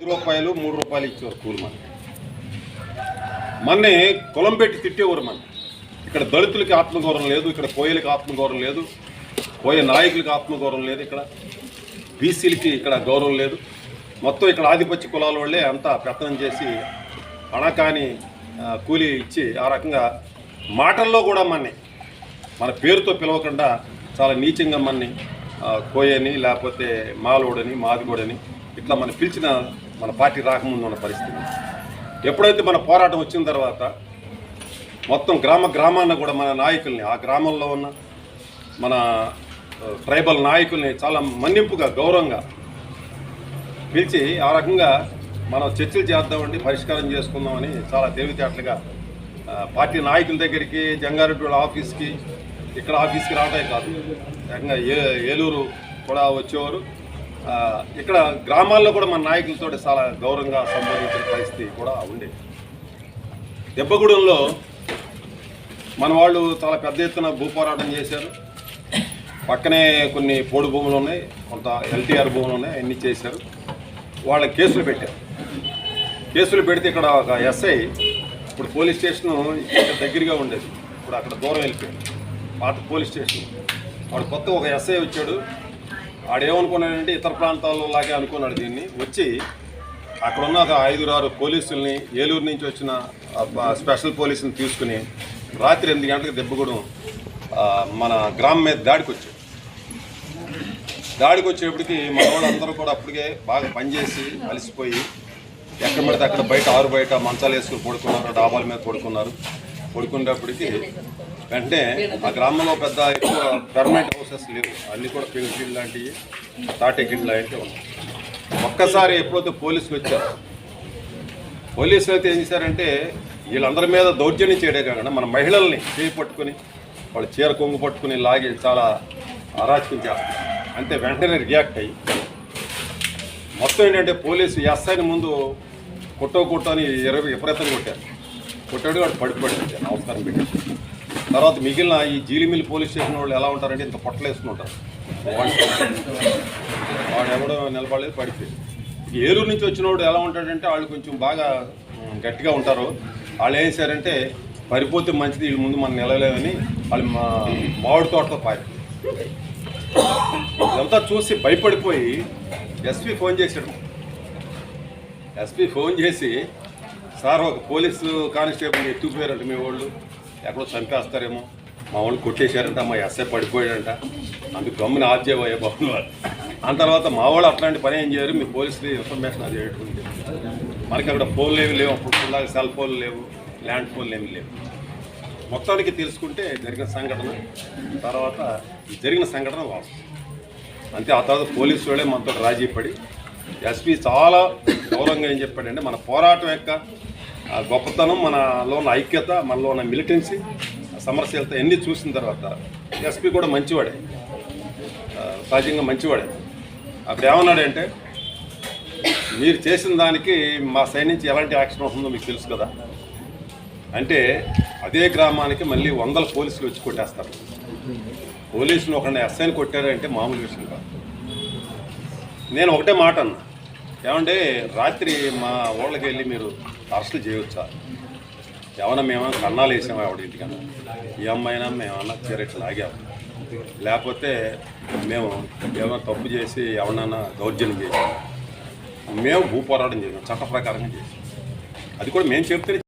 ఐదు రూపాయలు మూడు రూపాయలు ఇచ్చేవారు కూలి మన మన్నే కులం పెట్టి తిట్టేవారు మన ఇక్కడ దళితులకి ఆత్మగౌరవం లేదు ఇక్కడ కోయలకి ఆత్మగౌరవం లేదు కోయ నాయకులకి ఆత్మగౌరవం లేదు ఇక్కడ. బీసీలకి ఇక్కడ గౌరవం లేదు. మొత్తం ఇక్కడ ఆధిపత్య కులాల వాళ్ళే అంతా పెత్తనం చేసి అణకాని కూలి ఇచ్చి ఆ రకంగా మాటల్లో కూడా మన్ని మన పేరుతో పిలవకుండా చాలా నీచంగా మన్ని కోయని లేకపోతే మాలోడని మాదిగోడని ఇట్లా మనం పిలిచిన మన పార్టీ రాకముందు ఉన్న పరిస్థితి. ఎప్పుడైతే మన పోరాటం వచ్చిన తర్వాత మొత్తం గ్రామ గ్రామాన కూడా మన నాయకుల్ని ఆ గ్రామంలో ఉన్న మన ట్రైబల్ నాయకుల్ని చాలా మన్నింపుగా గౌరవంగా పిలిచి ఆ రకంగా మనం చర్చలు చేద్దామండి పరిష్కారం చేసుకుందామని చాలా తెలివితేటలుగా పార్టీ నాయకుల దగ్గరికి జంగారెడ్డి వాళ్ళ ఆఫీస్కి ఇక్కడ ఆఫీస్కి రావటమే కాదు ఏకంగా ఏ ఏలూరు కూడా వచ్చేవారు. ఇక్కడ గ్రామాల్లో కూడా మన నాయకులతో చాలా గౌరవంగా సంబోధించిన పరిస్థితి కూడా ఉండేది దెబ్బగూడెంలో మన వాళ్ళు చాలా పెద్ద ఎత్తున భూపోరాటం చేశారు. పక్కనే కొన్ని పోడు భూములు ఉన్నాయి కొంత ఎల్టీఆర్ భూములు ఉన్నాయి అన్నీ చేశారు. వాళ్ళ కేసులు పెట్టారు. కేసులు పెడితే ఇక్కడ ఒక ఎస్ఐ ఇప్పుడు పోలీస్ స్టేషన్ ఇక్కడ దగ్గరగా ఉండేది. ఇప్పుడు అక్కడ దూరం వెళ్ళిపోయాడు. పాత పోలీస్ స్టేషన్. వాడు కొత్త ఒక ఎస్ఐ వచ్చాడు. ఆడేమనుకున్నాడంటే ఇతర ప్రాంతాల్లో లాగే అనుకున్నాడు దీన్ని. వచ్చి అక్కడ ఉన్న ఒక ఆరు పోలీసుల్ని ఏలూరు నుంచి వచ్చిన స్పెషల్ పోలీసుని తీసుకుని రాత్రి ఎనిమిది గంటలకు దెబ్బగూడెం మన గ్రామం మీద దాడికి వచ్చాడు దాడికి వచ్చేప్పటికి మన వాళ్ళందరూ కూడా అప్పటికే బాగా పనిచేసి అలసిపోయి ఎక్కడ పడితే అక్కడ బయట ఆరు బయట మంచాలు వేసుకుని పడుకున్నారు డాబాల మీద పడుకున్నారు. పడుకునేటప్పటికి వెంటనే ఆ గ్రామంలో పెద్ద ఎక్కువ పర్మనెంట్ హౌసెస్ లేవు. అన్నీ కూడా పెంకిల్ లాంటివి తాటెకిల్ లాంటివి ఉన్నాయి. ఒక్కసారి ఎప్పుడైతే పోలీసులు వచ్చారు పోలీసులు అయితే ఏం చేశారంటే వీళ్ళందరి మీద దౌర్జన్యం చేయడే కాకుండా మన మహిళల్ని చేయి పట్టుకుని వాళ్ళు చీర కొంగు పట్టుకుని లాగి చాలా అరాచకం చేస్తారు అంతే వెంటనే రియాక్ట్ అయ్యి మొత్తం ఏంటంటే పోలీసు ఎస్ఐని ముందు కొట్టో కొట్టో ఇరవై విపరీతంగా కొట్టారు. కొట్టాడు వాడు పడిపోయాడు. అవసరం పెట్టాడు తర్వాత మిగిలిన ఈ జీలిమిల్లి పోలీస్ స్టేషన్ వాళ్ళు ఎలా ఉంటారంటే ఇంత పొట్టలేసుకుంటారు వాడు ఎవడో నిలబడలేదు పడిపోయి ఇక ఏలూరు నుంచి వచ్చినోడు ఎలా ఉంటాడంటే వాళ్ళు కొంచెం బాగా గట్టిగా ఉంటారు. వాళ్ళు ఏం చేశారంటే పడిపోతే మంచిది వీళ్ళ ముందు మనం నిలవలేదని వాళ్ళు మా మామిడి తోటతో పారి. ఇదంతా చూసి భయపడిపోయి ఎస్పీ ఫోన్ చేశాడు. ఎస్పీ ఫోన్ చేసి సార్ ఒక పోలీసు కానిస్టేబుల్ ఎత్తుకుపోయారంట మీ వాళ్ళు. ఎక్కడో చంపేస్తారేమో. మా వాళ్ళు కొట్టేశారంట మా ఎస్ఐ పడిపోయాడంట. అందుకు గమ్మున ఆఫ్ చేయబోయే బాబు ఆ తర్వాత మా వాళ్ళు అట్లాంటి పని ఏం చేయరు మీ పోలీసులు ఇన్ఫర్మేషన్ అది పెట్టుకుంటే మనకి అక్కడ ఫోన్లు ఏమి లేవు అప్పుడు సెల్ ఫోన్లు లేవు ల్యాండ్ ఫోన్లు ఏమి లేవు. మొత్తానికి తెలుసుకుంటే జరిగిన సంఘటన తర్వాత జరిగిన సంఘటన వాస్తవం. అంతే ఆ తర్వాత పోలీసు వాళ్ళే మనతో రాజీ పడి ఎస్పీ చాలా గౌరవంగా ఏం చెప్పాడంటే మన పోరాటం యొక్క గొప్పతనం మనలో ఉన్న ఐక్యత మనలో ఉన్న మిలిటెన్సీ సమరశీలత ఎన్ని చూసిన తర్వాత ఎస్పీ కూడా మంచివాడే. సహజంగా మంచివాడే. అప్పుడు ఏమన్నాడంటే మీరు చేసిన దానికి మా సైడ్ నుంచి ఎలాంటి యాక్షన్ ఉంటుందో మీకు తెలుసు కదా. అంటే అదే గ్రామానికి మళ్ళీ వందల పోలీసులు వచ్చి కొట్టేస్తారు. పోలీసులు ఒకరిని ఎస్ఐని కొట్టారంటే మామూలు విషయం కాదు. నేను ఒకటే మాట అన్నా. ఏమంటే రాత్రి మా ఊళ్ళకి వెళ్ళి మీరు అరెస్టులు చేయవచ్చా ఏమైనా మేమైనా కన్నాలు వేసామా ఆవిడ ఇంటికన్నా ఈ అమ్మాయినా మేమన్నా చీరట్లు లాగాము? లేకపోతే మేము ఏమైనా తప్పు చేసి ఎవరినైనా దౌర్జన్యం చేసాము? మేము భూ పోరాటం చేసాం చట్ట ప్రకారంగా చేసాం. అది కూడా మేము చెప్తే